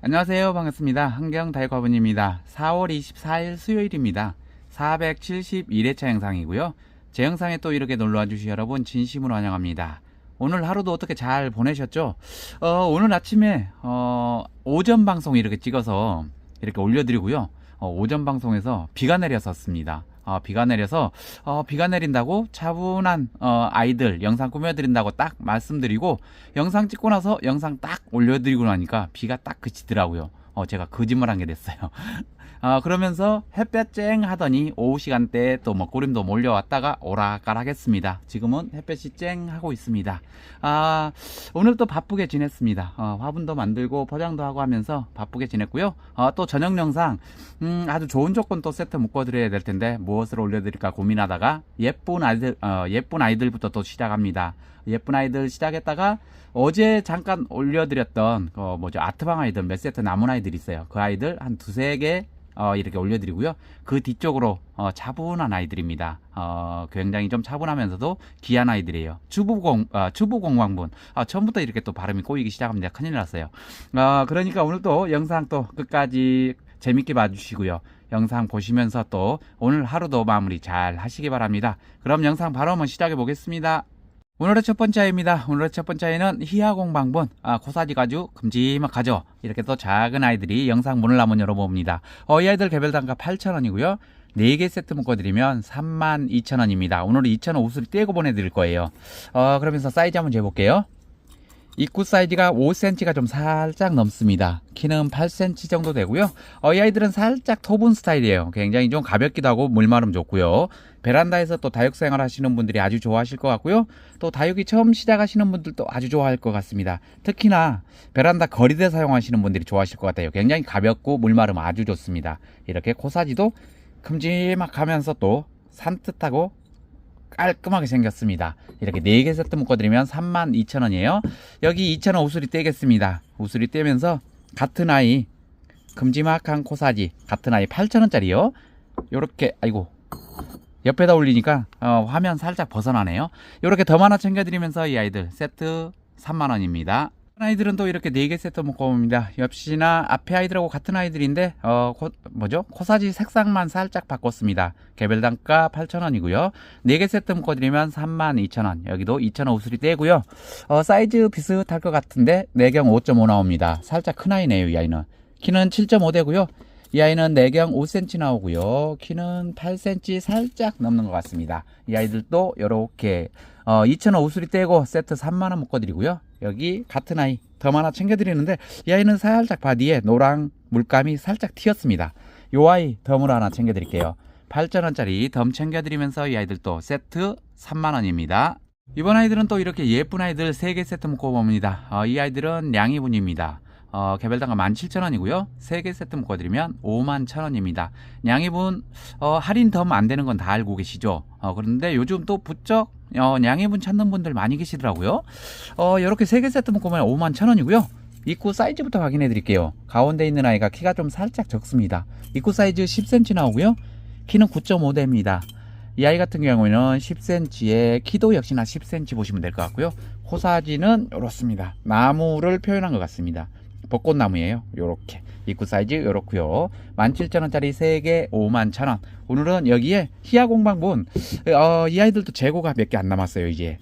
안녕하세요. 반갑습니다. 한경다이과분입니다. 4월 24일 수요일입니다. 471회차 영상이고요. 제 영상에 또 이렇게 놀러와 주신 여러분 진심으로 환영합니다. 오늘 하루도 어떻게 잘 보내셨죠? 어, 오늘 아침에 어, 오전 방송 이렇게 찍어서 이렇게 올려드리고요. 어, 오전 방송에서 비가 내렸었습니다. 어, 비가 내려서 어, 비가 내린다고 차분한 어, 아이들 영상 꾸며드린다고 딱 말씀드리고 영상 찍고 나서 영상 딱 올려드리고 나니까 비가 딱 그치더라고요. 어, 제가 거짓말 한 게 됐어요. 어, 그러면서 햇볕 쨍 하더니 오후 시간대에 또 먹구름도 몰려왔다가 오락가락했습니다. 지금은 햇볕이 쨍 하고 있습니다. 아, 오늘 또 바쁘게 지냈습니다. 어, 화분도 만들고 포장도 하고 하면서 바쁘게 지냈고요. 어, 또 저녁 영상 음, 아주 좋은 조건 또 세트 묶어드려야 될 텐데 무엇을 올려드릴까 고민하다가 예쁜 아이들 어, 예쁜 아이들부터 또 시작합니다. 예쁜 아이들 시작했다가 어제 잠깐 올려드렸던 어, 뭐죠 아트방 아이들 몇 세트 남은 아이들 있어요. 그 아이들 한 두세 개 어, 이렇게 올려드리고요. 그 뒤쪽으로 어, 차분한 아이들입니다. 어, 굉장히 좀 차분하면서도 귀한 아이들이에요. 주부공 어, 주부공광분 아, 처음부터 이렇게 또 발음이 꼬이기 시작합니다. 큰일 났어요. 어, 그러니까 오늘 또 영상 또 끝까지 재밌게 봐주시고요. 영상 보시면서 또 오늘 하루도 마무리 잘 하시기 바랍니다. 그럼 영상 바로 한번 시작해 보겠습니다. 오늘의 첫 번째 아이입니다. 오늘의 첫 번째 아이는 희야공방분, 아, 코사지가 아주 큼지막하죠. 이렇게 또 작은 아이들이 영상 문을 한번 열어봅니다. 어, 이 아이들 개별 단가 8,000원이고요. 4개 세트 묶어드리면 32,000원입니다. 오늘은 2,000원 옷을 떼고 보내드릴 거예요. 어, 그러면서 사이즈 한번 재볼게요. 입구 사이즈가 5cm가 좀 살짝 넘습니다. 키는 8cm 정도 되고요. 어, 이 아이들은 살짝 토분 스타일이에요. 굉장히 좀 가볍기도 하고 물마름 좋고요. 베란다에서 또 다육 생활 하시는 분들이 아주 좋아하실 것 같고요. 또 다육이 처음 시작하시는 분들도 아주 좋아할 것 같습니다. 특히나 베란다 거리대 사용하시는 분들이 좋아하실 것 같아요. 굉장히 가볍고 물마름 아주 좋습니다. 이렇게 코사지도 큼지막하면서 또 산뜻하고 깔끔하게 생겼습니다. 이렇게 4개 세트 묶어드리면 32,000원이에요. 여기 2,000원 우수리 떼겠습니다. 우수리 떼면서 같은 아이 큼지막한 코사지 같은 아이 8,000원짜리요. 요렇게 아이고 옆에다 올리니까 어, 화면 살짝 벗어나네요. 요렇게 더 하나 챙겨드리면서 이 아이들 세트 3만원입니다. 아이들은 또 이렇게 4개 세트 묶어봅니다. 역시나 앞에 아이들하고 같은 아이들인데 어 코, 뭐죠? 코사지 색상만 살짝 바꿨습니다. 개별 단가 8,000원이고요. 4개 세트 묶어드리면 32,000원. 여기도 2,000원 우수리 떼고요. 어, 사이즈 비슷할 것 같은데 내경 5.5 나옵니다. 살짝 큰 아이네요. 이 아이는. 키는 7.5 되고요. 이 아이는 내경 5cm 나오고요. 키는 8cm 살짝 넘는 것 같습니다. 이 아이들도 이렇게 어, 2,000원 우수리 떼고 세트 3만원 묶어드리고요. 여기 같은 아이 더 하나 챙겨드리는데 이 아이는 살짝 바디에 노랑 물감이 살짝 튀었습니다. 요 아이 덤을 하나 챙겨드릴게요. 8,000원짜리 덤 챙겨드리면서 이 아이들도 세트 3만원입니다. 이번 아이들은 또 이렇게 예쁜 아이들 3개 세트 묶어봅니다. 어, 이 아이들은 냥이분입니다. 어, 개별단가 17,000원이고요. 3개 세트 묶어드리면 51,000원입니다. 냥이분 어, 할인 덤 안 되는 건 다 알고 계시죠? 어, 그런데 요즘 또 부쩍 어, 냥이분 찾는 분들 많이 계시더라고요. 어, 이렇게 3개 세트 묶으면 51,000원이고요. 입구 사이즈부터 확인해 드릴게요. 가운데 있는 아이가 키가 좀 살짝 적습니다. 입구 사이즈 10cm 나오고요. 키는 9.5대입니다. 이 아이 같은 경우에는 10cm에 키도 역시나 10cm 보시면 될 것 같고요. 코사지는 이렇습니다. 나무를 표현한 것 같습니다. 벚꽃나무예요. 요렇게. 입구 사이즈 요렇고요. 17,000원짜리 3개 51,000원. 오늘은 여기에 희야공방분 어, 이 아이들도 재고가 몇 개 안 남았어요. 이제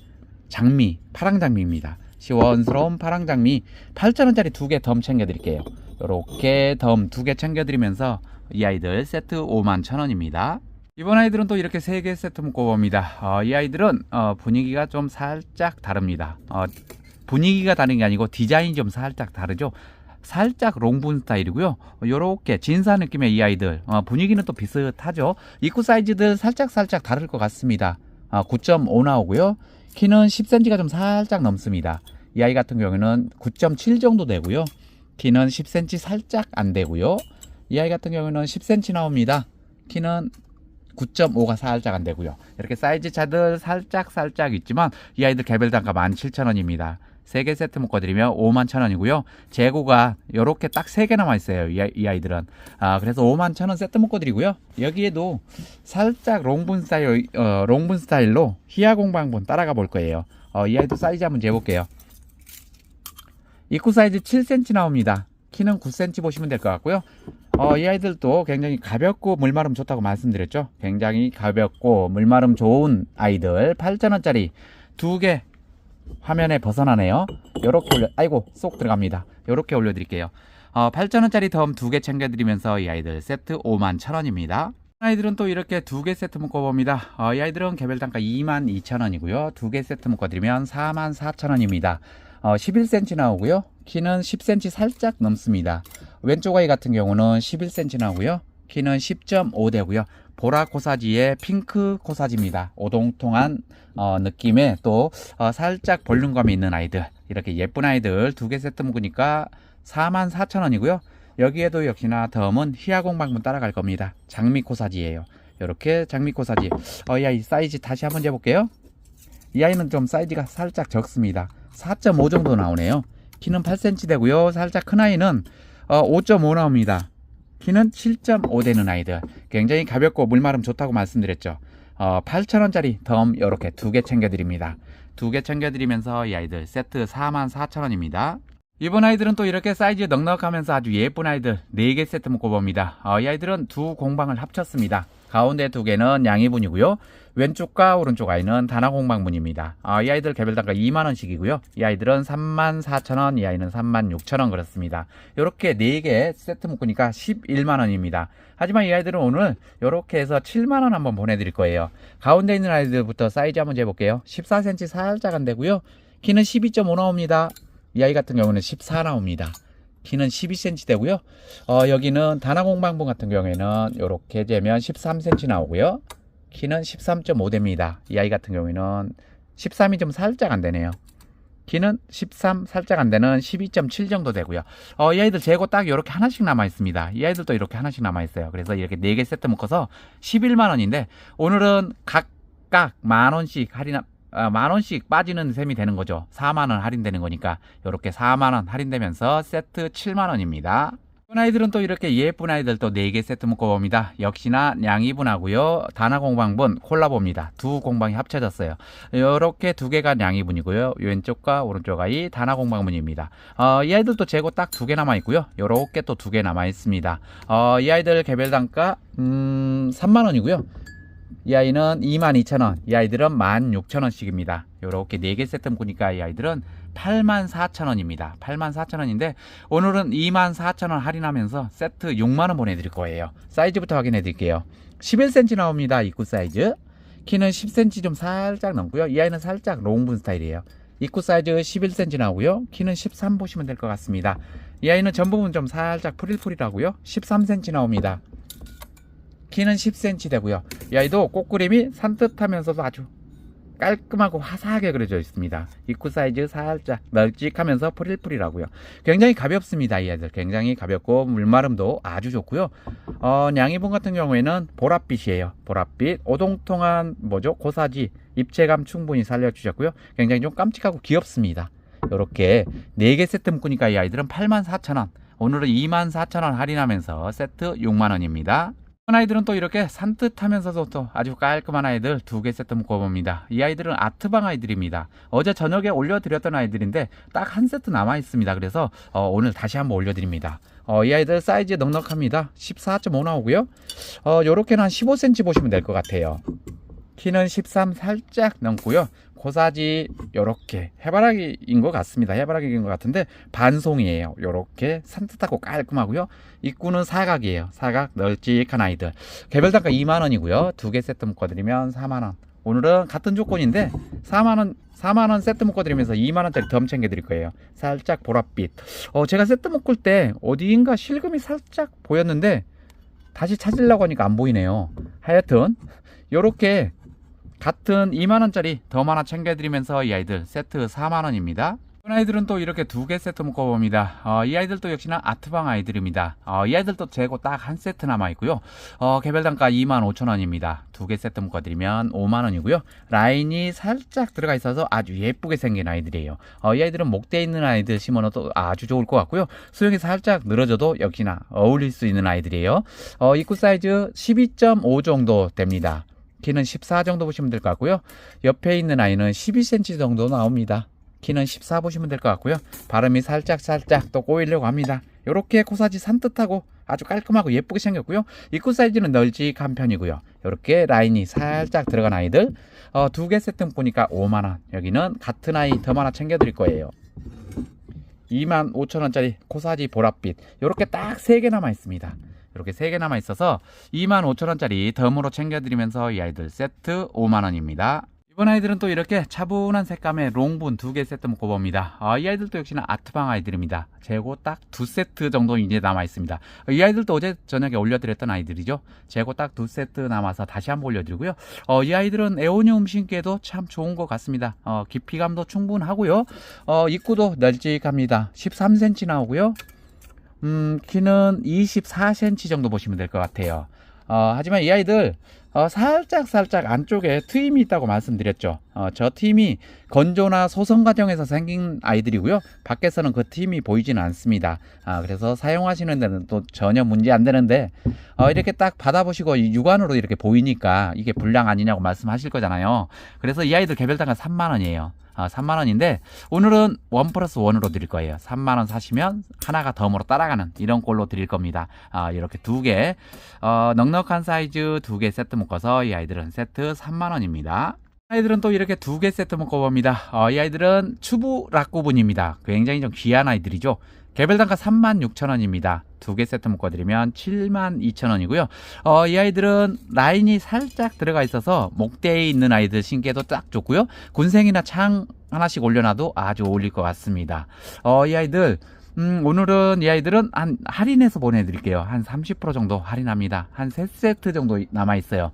장미, 파랑 장미입니다. 시원스러운 파랑 장미 8,000원짜리 두개덤 챙겨드릴게요. 요렇게 덤두개 챙겨드리면서 이 아이들 세트 51,000원입니다. 이번 아이들은 또 이렇게 세개 세트 묶어봅니다. 어, 이 아이들은 어, 분위기가 좀 살짝 다릅니다. 어, 분위기가 다른 게 아니고 디자인이 좀 살짝 다르죠. 살짝 롱분 스타일이고요. 요렇게 진사 느낌의 이 아이들 어, 분위기는 또 비슷하죠. 입구 사이즈들 살짝 살짝 다를 것 같습니다. 어, 9.5 나오고요. 키는 10cm가 좀 살짝 넘습니다. 이 아이 같은 경우는 9.7 정도 되고요. 키는 10cm 살짝 안 되고요. 이 아이 같은 경우는 10cm 나옵니다. 키는 9.5가 살짝 안 되고요. 이렇게 사이즈 차들 살짝 살짝 있지만 이 아이들 개별 단가 17,000원입니다. 3개 세트 묶어드리면 51,000원이고요. 재고가 이렇게 딱 3개 남아있어요. 이, 이 아이들은. 아, 그래서 51,000원 세트 묶어드리고요. 여기에도 살짝 롱분 스타일, 어, 롱분 스타일로 희야공방분 따라가 볼 거예요. 어, 이 아이도 사이즈 한번 재볼게요. 입구 사이즈 7cm 나옵니다. 키는 9cm 보시면 될 것 같고요. 어, 이 아이들도 굉장히 가볍고 물마름 좋다고 말씀드렸죠. 굉장히 가볍고 물마름 좋은 아이들 8,000원짜리 두개 화면에 벗어나네요. 요렇게 올려, 아이고, 쏙 들어갑니다. 요렇게 올려드릴게요. 어, 8,000원짜리 덤 두 개 챙겨드리면서 이 아이들 세트 5만 1,000원입니다. 아이들은 또 이렇게 두 개 세트 묶어봅니다. 어, 이 아이들은 개별 단가 2만 2,000원이고요. 두 개 세트 묶어드리면 4만 4,000원입니다. 어, 11cm 나오고요. 키는 10cm 살짝 넘습니다. 왼쪽 아이 같은 경우는 11cm 나오고요. 키는 10.5 되고요. 보라 코사지에 핑크 코사지입니다. 오동통한 어, 느낌의 또 어, 살짝 볼륨감이 있는 아이들 이렇게 예쁜 아이들 두 개 세트 묶으니까 44,000원이고요. 여기에도 역시나 덤은 희화공 방문 따라갈 겁니다. 장미 코사지예요. 이렇게 장미 코사지. 어, 이 사이즈 다시 한번 재볼게요. 이 아이는 좀 사이즈가 살짝 적습니다. 4.5 정도 나오네요. 키는 8cm 되고요. 살짝 큰 아이는 어, 5.5 나옵니다. 키는 7.5 되는 아이들. 굉장히 가볍고 물마름 좋다고 말씀드렸죠. 어, 8,000원짜리 덤 이렇게 두 개 챙겨드립니다. 두 개 챙겨드리면서 이 아이들 세트 44,000원입니다. 이번 아이들은 또 이렇게 사이즈 넉넉하면서 아주 예쁜 아이들 4개 세트 묶어봅니다. 어, 이 아이들은 두 공방을 합쳤습니다. 가운데 두 개는 양이분이고요. 왼쪽과 오른쪽 아이는 단화공방분입니다. 아, 이 아이들 개별 단가 2만원씩이고요. 이 아이들은 34,000원, 이 아이는 36,000원 그렇습니다. 이렇게 4개 세트 묶으니까 11만원입니다. 하지만 이 아이들은 오늘 이렇게 해서 7만원 한번 보내드릴 거예요. 가운데 있는 아이들부터 사이즈 한번 재볼게요. 14cm 살짝 안 되고요. 키는 12.5 나옵니다. 이 아이 같은 경우는 14 나옵니다. 키는 12cm 되고요. 어, 여기는 단화공방분 같은 경우에는 이렇게 재면 13cm 나오고요. 키는 13.5 됩니다. 이 아이 같은 경우에는 13이 좀 살짝 안 되네요. 키는 13 살짝 안 되는 12.7 정도 되고요. 어, 이 아이들 재고 딱 이렇게 하나씩 남아 있습니다. 이 아이들도 이렇게 하나씩 남아 있어요. 그래서 이렇게 4개 세트 묶어서 11만 원인데 오늘은 각각 만 원씩 할인 아, 만 원씩 빠지는 셈이 되는 거죠. 4만 원 할인되는 거니까 이렇게 4만 원 할인되면서 세트 7만 원입니다. 이쁜 아이들은 또 이렇게 예쁜 아이들 또 4개 세트 묶어봅니다. 역시나 양이분하고요. 단화공방분 콜라보입니다. 두 공방이 합쳐졌어요. 이렇게 두 개가 양이분이고요. 왼쪽과 오른쪽 아이 단화공방분입니다. 어, 이 아이들도 재고 딱 두 개 남아있고요. 이렇게 또 두 개 남아있습니다. 어, 이 아이들 개별 단가 음, 3만원이고요. 이 아이는 22,000원, 이 아이들은 16,000원씩입니다. 요렇게 4개 세트 묶으니까 이 아이들은 84,000원입니다. 84,000원인데 오늘은 24,000원 할인하면서 세트 6만원 보내드릴 거예요. 사이즈부터 확인해 드릴게요. 11cm 나옵니다. 입구 사이즈. 키는 10cm 좀 살짝 넘고요. 이 아이는 살짝 롱분 스타일이에요. 입구 사이즈 11cm 나오고요. 키는 13 보시면 될 것 같습니다. 이 아이는 전 부분 좀 살짝 프릴프릴하고요. 13cm 나옵니다. 키는 10cm 되고요. 이 아이도 꽃그림이 산뜻하면서도 아주 깔끔하고 화사하게 그려져 있습니다. 입구 사이즈 살짝 널찍하면서 프릴프릴하고요. 굉장히 가볍습니다. 이 아이들 굉장히 가볍고 물마름도 아주 좋고요. 어, 냥이분 같은 경우에는 보랏빛이에요. 보랏빛 오동통한 뭐죠? 고사지 입체감 충분히 살려주셨고요. 굉장히 좀 깜찍하고 귀엽습니다. 이렇게 4개 세트 묶으니까 이 아이들은 84,000원 오늘은 24,000원 할인하면서 세트 6만원입니다. 아이들은 또 이렇게 산뜻하면서도 또 아주 깔끔한 아이들 두 개 세트 묶어봅니다. 이 아이들은 아트방 아이들입니다. 어제 저녁에 올려드렸던 아이들인데 딱 한 세트 남아 있습니다. 그래서 어, 오늘 다시 한번 올려드립니다. 어, 이 아이들 사이즈 넉넉합니다. 14.5 나오고요. 어, 요렇게는 한 15cm 보시면 될 것 같아요. 키는 13 살짝 넘고요. 고사지 요렇게 해바라기인 것 같습니다. 해바라기인 것 같은데 반송이에요. 요렇게 산뜻하고 깔끔하고요. 입구는 사각이에요. 사각 널찍한 아이들. 개별 단가 2만 원이고요. 두 개 세트 묶어드리면 4만 원. 오늘은 같은 조건인데 4만 원 4만 원 세트 묶어드리면서 2만 원짜리 덤 챙겨드릴 거예요. 살짝 보랏빛. 어 제가 세트 묶을 때 어디인가 실금이 살짝 보였는데 다시 찾으려고 하니까 안 보이네요. 하여튼 요렇게 같은 2만원짜리 덤 하나 챙겨드리면서 이 아이들 세트 4만원입니다. 이 아이들은 또 이렇게 두 개 세트 묶어봅니다. 어, 이 아이들도 역시나 아트방 아이들입니다. 어, 이 아이들도 재고 딱 한 세트 남아있고요. 어, 개별 단가 25,000원입니다. 두 개 세트 묶어드리면 5만원이고요. 라인이 살짝 들어가 있어서 아주 예쁘게 생긴 아이들이에요. 어, 이 아이들은 목대에 있는 아이들 심어놓도 아주 좋을 것 같고요. 수영이 살짝 늘어져도 역시나 어울릴 수 있는 아이들이에요. 어, 입구 사이즈 12.5 정도 됩니다. 키는 14 정도 보시면 될 것 같고요. 옆에 있는 아이는 12cm 정도 나옵니다. 키는 14 보시면 될 것 같고요. 발음이 살짝 살짝 또 꼬이려고 합니다. 이렇게 코사지 산뜻하고 아주 깔끔하고 예쁘게 생겼고요. 입구 사이즈는 널찍한 편이고요. 이렇게 라인이 살짝 들어간 아이들 어, 두 개 세트 보니까 5만 원. 여기는 같은 아이 더 하나 챙겨드릴 거예요. 2만 5천 원짜리 코사지 보랏빛 이렇게 딱 세 개 남아 있습니다. 이렇게 세 개 남아 있어서 2만 5천 원짜리 덤으로 챙겨드리면서 이 아이들 세트 5만 원입니다. 이번 아이들은 또 이렇게 차분한 색감의 롱분 두 개 세트 묶어봅니다. 아, 이 아이들도 역시나 아트방 아이들입니다. 재고 딱 두 세트 정도 이제 남아 있습니다. 이 아이들도 어제 저녁에 올려드렸던 아이들이죠. 재고 딱 두 세트 남아서 다시 한번 올려드리고요. 어, 이 아이들은 에오니움 신기에도 참 좋은 것 같습니다. 어, 깊이감도 충분하고요. 어, 입구도 널찍합니다. 13cm 나오고요. 음, 키는 24cm 정도 보시면 될 것 같아요. 어, 하지만 이 아이들 어, 살짝 살짝 안쪽에 트임이 있다고 말씀드렸죠. 어, 저 팀이 건조나 소성 과정에서 생긴 아이들이고요. 밖에서는 그 팀이 보이지는 않습니다. 아, 그래서 사용하시는 데는 또 전혀 문제 안 되는데 어, 이렇게 딱 받아보시고 이 육안으로 이렇게 보이니까 이게 불량 아니냐고 말씀하실 거잖아요. 그래서 이 아이들 개별단가 3만 원이에요. 아, 3만 원인데 오늘은 원 플러스 원으로 드릴 거예요. 3만 원 사시면 하나가 덤으로 따라가는 이런 꼴로 드릴 겁니다. 아, 이렇게 두 개, 어, 넉넉한 사이즈 두 개 세트 묶어서 이 아이들은 세트 3만 원입니다. 아이들은 또 이렇게 두 개 세트 묶어봅니다. 어, 이 아이들은 추부 락구분입니다. 굉장히 좀 귀한 아이들이죠. 개별 단가 36,000원입니다. 두 개 세트 묶어드리면 72,000원이고요. 어, 이 아이들은 라인이 살짝 들어가 있어서 목대에 있는 아이들 신기에도 딱 좋고요. 군생이나 창 하나씩 올려놔도 아주 어울릴 것 같습니다. 어, 이 아이들 음, 오늘은 이 아이들은 한 할인해서 보내드릴게요. 한 30% 정도 할인합니다. 한 3세트 정도 남아있어요.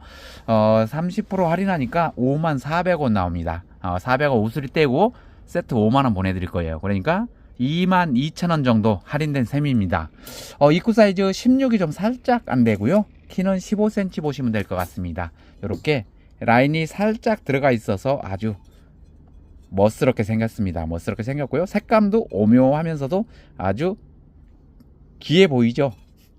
어, 30% 할인하니까 5만 400원 나옵니다. 어, 400원 우수리 떼고 세트 5만원 보내드릴 거예요. 그러니까 2만 2천원 정도 할인된 셈입니다. 어, 입구 사이즈 16이 좀 살짝 안 되고요. 키는 15cm 보시면 될 것 같습니다. 이렇게 라인이 살짝 들어가 있어서 아주 멋스럽게 생겼습니다. 멋스럽게 생겼고요. 색감도 오묘하면서도 아주 귀해 보이죠.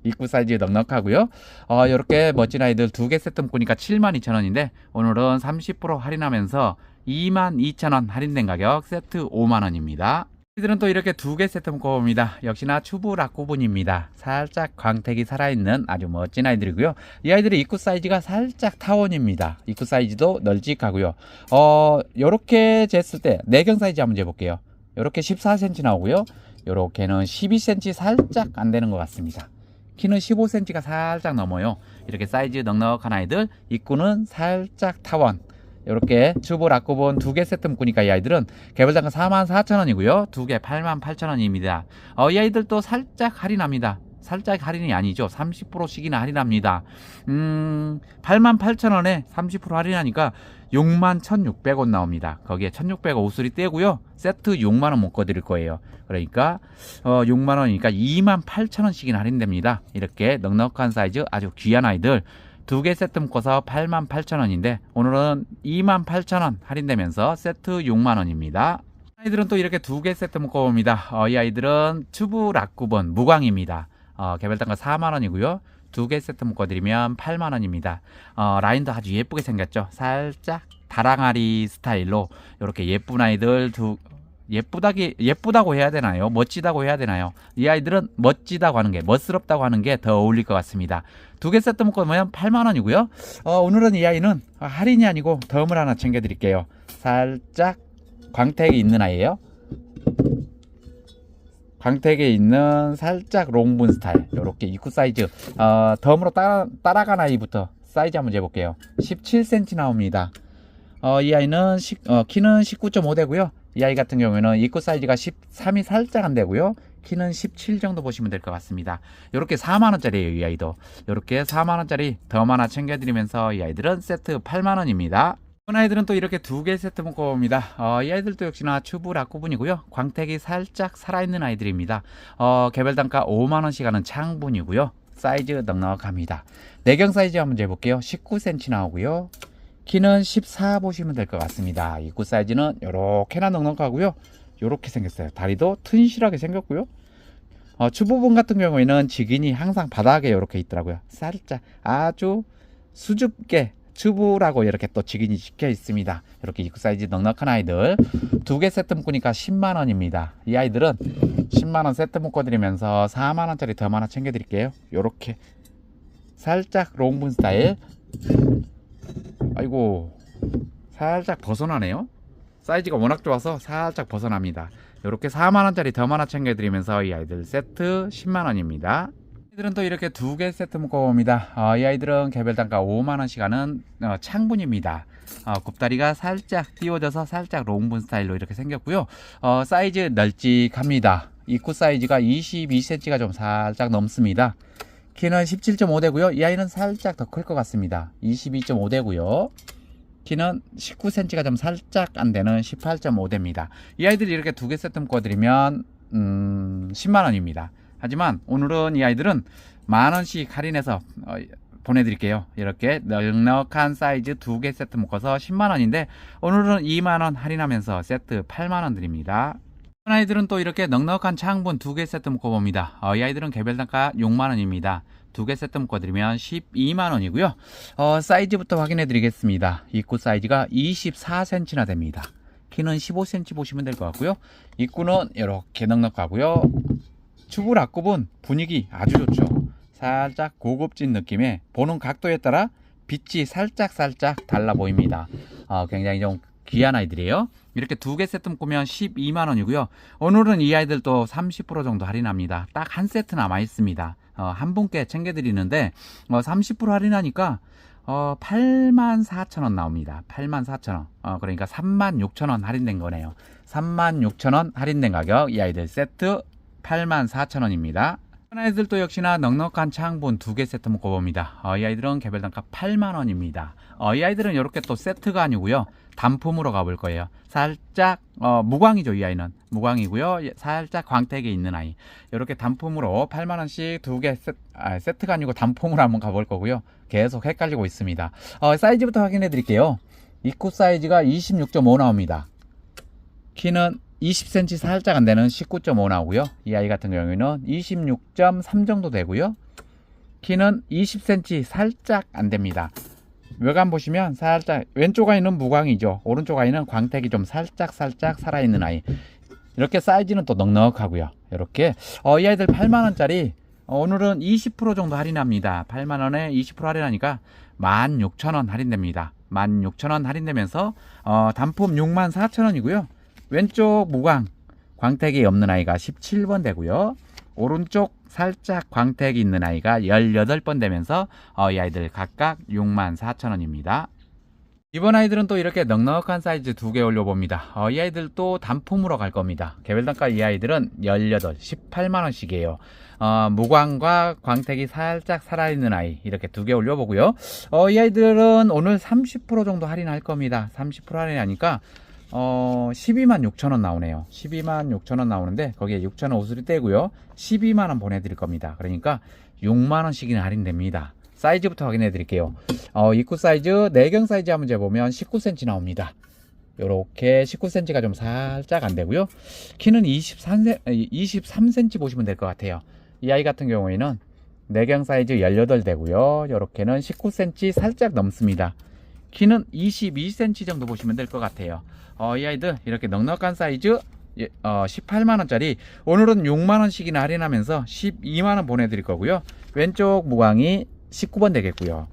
입구 사이즈 넉넉하고요. 어, 이렇게 멋진 아이들 두 개 세트 묶으니까 72,000원인데 오늘은 30% 할인하면서 22,000원 할인된 가격 세트 5만원입니다. 이들은 또 이렇게 두 개 세트 묶어봅니다. 역시나 추부 락구분입니다. 살짝 광택이 살아있는 아주 멋진 아이들이고요. 이 아이들의 입구 사이즈가 살짝 타원입니다. 입구 사이즈도 널찍하고요. 어, 요렇게 쟀을 때 내경 사이즈 한번 재볼게요. 요렇게 14cm 나오고요. 요렇게는 12cm 살짝 안 되는 것 같습니다. 키는 15cm가 살짝 넘어요. 이렇게 사이즈 넉넉한 아이들, 입구는 살짝 타원. 이렇게 튜브 락구본 두 개 세트 묶으니까 이 아이들은 개별 단가 44,000원이고요. 두 개 88,000원입니다. 어, 이 아이들도 살짝 할인합니다. 살짝 할인이 아니죠. 30%씩이나 할인합니다. 음, 88,000원에 30% 할인하니까 61,600원 나옵니다. 거기에 1,600원 옷수리 떼고요. 세트 6만원 묶어 드릴 거예요. 그러니까, 어, 6만원이니까 28,000원씩이나 할인됩니다. 이렇게 넉넉한 사이즈 아주 귀한 아이들 두 개 세트 묶어서 88,000원인데 오늘은 28,000원 할인되면서 세트 6만원입니다. 아이들은 또 이렇게 두 개 세트 묶어봅니다. 어, 이 아이들은 튜브 락구본 무광입니다. 어, 개별 단가 4만원이고요. 두 개 세트 묶어드리면 8만원입니다. 어, 라인도 아주 예쁘게 생겼죠. 살짝 다랑아리 스타일로 이렇게 예쁜 아이들 두 예쁘다기 예쁘다고 해야 되나요? 멋지다고 해야 되나요? 이 아이들은 멋지다고 하는 게 멋스럽다고 하는 게 더 어울릴 것 같습니다. 두 개 세트 묶으면 8만 원이고요. 어, 오늘은 이 아이는 할인이 아니고 덤을 하나 챙겨 드릴게요. 살짝 광택이 있는 아이예요. 광택에 있는 살짝 롱분 스타일 이렇게 입구 사이즈 어, 덤으로 따라, 따라간 아이부터 사이즈 한번 재볼게요 17cm 나옵니다 어, 이 아이는 시, 어, 키는 19.5 되고요 이 아이 같은 경우에는 입구 사이즈가 13이 살짝 안 되고요 키는 17 정도 보시면 될 것 같습니다 이렇게 4만원짜리예요 이 아이도 이렇게 4만원짜리 덤 하나 챙겨드리면서 이 아이들은 세트 8만원입니다 이번 아이들은 또 이렇게 두 개 세트 묶어봅니다. 어, 이 아이들도 역시나 튜브 락구분이고요. 광택이 살짝 살아있는 아이들입니다. 어, 개별 단가 5만원씩 하는 창분이고요. 사이즈 넉넉합니다. 내경 사이즈 한번 재볼게요. 19cm 나오고요. 키는 14 보시면 될 것 같습니다. 입구 사이즈는 이렇게나 넉넉하고요. 이렇게 생겼어요. 다리도 튼실하게 생겼고요. 어, 추부분 같은 경우에는 직인이 항상 바닥에 이렇게 있더라고요. 살짝 아주 수줍게 튜브라고 이렇게 또 직인이 찍혀 있습니다. 이렇게 입구 사이즈 넉넉한 아이들 두 개 세트 묶으니까 10만 원입니다. 이 아이들은 10만 원 세트 묶어 드리면서 4만 원짜리 더 하나 챙겨 드릴게요. 요렇게 살짝 롱분 스타일. 아이고 살짝 벗어나네요. 사이즈가 워낙 좋아서 살짝 벗어납니다. 이렇게 4만 원짜리 더 하나 챙겨드리면서 이 아이들 세트 10만 원입니다. 이들은 또 이렇게 두 개 세트 묶어봅니다. 어, 이 아이들은 개별 단가 5만 원씩 하는 어, 창분입니다. 어, 굽다리가 살짝 띄워져서 살짝 롱분 스타일로 이렇게 생겼고요. 어, 사이즈 널찍합니다. 입구 사이즈가 22cm가 좀 살짝 넘습니다. 키는 17.5대고요. 이 아이는 살짝 더 클 것 같습니다. 22.5대고요. 키는 19cm가 좀 살짝 안 되는 18.5대입니다. 이 아이들이 이렇게 두 개 세트 묶어드리면 음, 10만 원입니다. 하지만 오늘은 이 아이들은 만 원씩 할인해서 어, 보내드릴게요. 이렇게 넉넉한 사이즈 두 개 세트 묶어서 10만 원인데 오늘은 2만 원 할인하면서 세트 8만 원 드립니다. 이런 아이들은 또 이렇게 넉넉한 창분 두 개 세트 묶어봅니다. 어, 이 아이들은 개별 단가 6만 원입니다. 두 개 세트 묶어드리면 12만 원이고요. 어, 사이즈부터 확인해 드리겠습니다. 입구 사이즈가 24cm나 됩니다. 키는 15cm 보시면 될 것 같고요. 입구는 이렇게 넉넉하고요. 튜브 앞굽은 분위기 아주 좋죠. 살짝 고급진 느낌의 보는 각도에 따라 빛이 살짝 살짝 달라 보입니다. 어, 굉장히 좀 귀한 아이들이에요. 이렇게 두 개 세트 묶으면 12만 원이고요. 오늘은 이 아이들도 30% 정도 할인합니다. 딱 한 세트 남아 있습니다. 어, 한 분께 챙겨드리는데 어, 30% 할인하니까 어, 8만 4천 원 나옵니다. 8만 4천 원. 어, 그러니까 3만 6천 원 할인된 거네요. 3만 6천 원 할인된 가격 이 아이들 세트 8만 4천 원입니다. 아이들도 역시나 넉넉한 창본 두 개 세트 묶어 봅니다. 어, 이 아이들은 개별 단가 8만 원입니다. 어, 이 아이들은 이렇게 또 세트가 아니고요. 단품으로 가볼 거예요. 살짝 어, 무광이죠 이 아이는 무광이고요. 예, 살짝 광택이 있는 아이. 이렇게 단품으로 8만 원씩 두개 세트, 아, 세트가 아니고 단품으로 한번 가볼 거고요. 계속 헷갈리고 있습니다. 어, 사이즈부터 확인해 드릴게요. 입구 사이즈가 26.5 나옵니다. 키는 20cm 살짝 안 되는 19.5 나오고요. 이 아이 같은 경우에는 26.3 정도 되고요. 키는 20cm 살짝 안 됩니다. 외관 보시면 살짝 왼쪽 아이는 무광이죠. 오른쪽 아이는 광택이 좀 살짝 살짝 살아있는 아이. 이렇게 사이즈는 또 넉넉하고요. 이렇게 어, 이 아이들 8만 원짜리 어, 오늘은 20% 정도 할인합니다. 8만 원에 20% 할인하니까 16,000원 할인됩니다. 16,000원 할인되면서 어, 단품 64,000원이고요. 왼쪽 무광 광택이 없는 아이가 17번 되고요. 오른쪽 살짝 광택이 있는 아이가 18번 되면서 어, 이 아이들 각각 64,000원입니다. 이번 아이들은 또 이렇게 넉넉한 사이즈 두 개 올려봅니다. 어, 이 아이들 또 단품으로 갈 겁니다. 개별 단가 이 아이들은 18, 18만원씩이에요. 어, 무광과 광택이 살짝 살아있는 아이 이렇게 두 개 올려보고요. 어, 이 아이들은 오늘 30% 정도 할인할 겁니다. 30% 할인하니까 어, 12만 6천원 나오네요. 12만 6천원 나오는데 거기에 6천원 옷을 떼고요. 12만원 보내드릴 겁니다. 그러니까 6만원씩이나 할인됩니다. 사이즈부터 확인해 드릴게요. 어, 입구 사이즈, 내경 사이즈 한번 재보면 19cm 나옵니다. 요렇게 19cm가 좀 살짝 안 되고요. 키는 23cm, 23cm 보시면 될 것 같아요. 이 아이 같은 경우에는 내경 사이즈 18 되고요. 요렇게는 19cm 살짝 넘습니다. 키는 22cm 정도 보시면 될 것 같아요. 어, 이 아이들 이렇게 넉넉한 사이즈 예, 어, 18만원짜리 오늘은 6만원씩이나 할인하면서 12만원 보내드릴 거고요. 왼쪽 무광이 19번 되겠고요.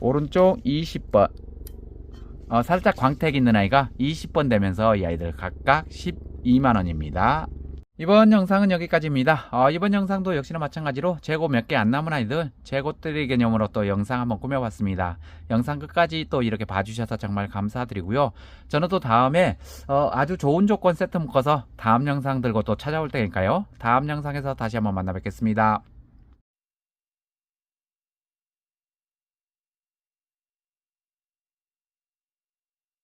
오른쪽 20번 어, 살짝 광택 있는 아이가 20번 되면서 이 아이들 각각 12만원입니다. 이번 영상은 여기까지입니다. 어, 이번 영상도 역시나 마찬가지로 재고 몇 개 안 남은 아이들 재고들이 개념으로 또 영상 한번 꾸며봤습니다. 영상 끝까지 또 이렇게 봐주셔서 정말 감사드리고요. 저는 또 다음에 어, 아주 좋은 조건 세트 묶어서 다음 영상 들고 또 찾아올 테니까요. 다음 영상에서 다시 한번 만나 뵙겠습니다.